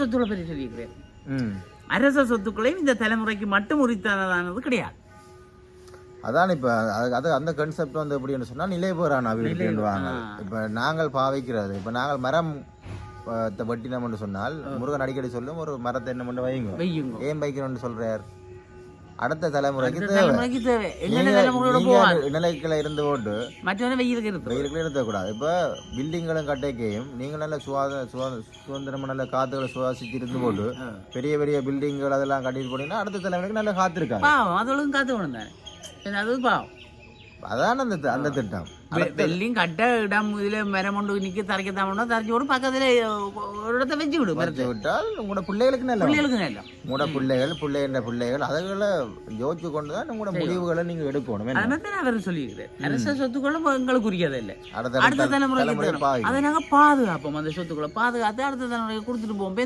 சொத்துக்களை பற்றி சொல்லியிருக்கிறேன். அரச சொத்துக்களையும் இந்த தலைமுறைக்கு மட்டும் உரித்தானதானது கிடையாது. அதான் இப்போ அது அது அந்த கான்செப்ட் வந்து எப்படின்னு சொன்னால் நிலைபெறான அபிவிருத்தின்வாங்க இப்போ நாங்கள் பாவிக்கிறது இப்போ நாங்கள் மரம் வெட்டினோம்னு சொன்னால் முருகன் அடிக்கடி சொல்லும் ஒரு மரத்தை என்ன பண்ண வைங்க ஏன் வைக்கணும்னு சொல்றார்? அடுத்த தலைமுறைக்கு தலைமுறைக்கு தேவை. நீங்க- தலைமுறையோட போவாங்க நிலைக்குள்ள இருந்து போட்டு மற்றவனை வெயிலுக்கு இருக்கு வெயிலுக்குள்ள இருக்கக்கூடாது இப்போ பில்டிங்களும் கட்டைக்கையும் நீங்கள் நல்ல சுவாத சுவாத சுதந்திரமா நல்ல காத்துகளை சுவாசிச்சு இருந்து போட்டு பெரிய பெரிய பில்டிங்கள் அதெல்லாம் கட்டிட்டு போனீங்கன்னா அடுத்த தலைமுறைக்கு நல்ல காத்து இருக்காங்க பாவம். அதோளும் காத்து வேணும் தானே. பாவம். அதான் அந்த அந்த திட்டம் வெள்ளியும் கட்ட இடம் இதுல மரம் கொண்டு நிக்க தரைக்க தாமனா தரைச்சி விடு பக்கத்துல ஒரு இடத்த வச்சு விடு மரத்தை விட்டால் உங்களோட பிள்ளைகளுக்கு நல்ல பிள்ளைகளுக்கு நல்லா உங்களோட பிள்ளைகள் பிள்ளைன்ற பிள்ளைகள் அதுகளை யோசிச்சு கொண்டு தான் உங்களோட முடிவுகளை நீங்க எடுக்கணும் என்ன? அது மாதிரி தான் அவர் சொல்லியிருக்கிறேன் அரச சொத்துக்களும் எங்களுக்கு உரியது இல்லை அடுத்த தலைமுறை அதை நாங்க பாதுகாப்போம் அந்த சொத்துக்களை பாதுகாத்து அடுத்த தலைமுறைக்கு கொடுத்துட்டு போவோம்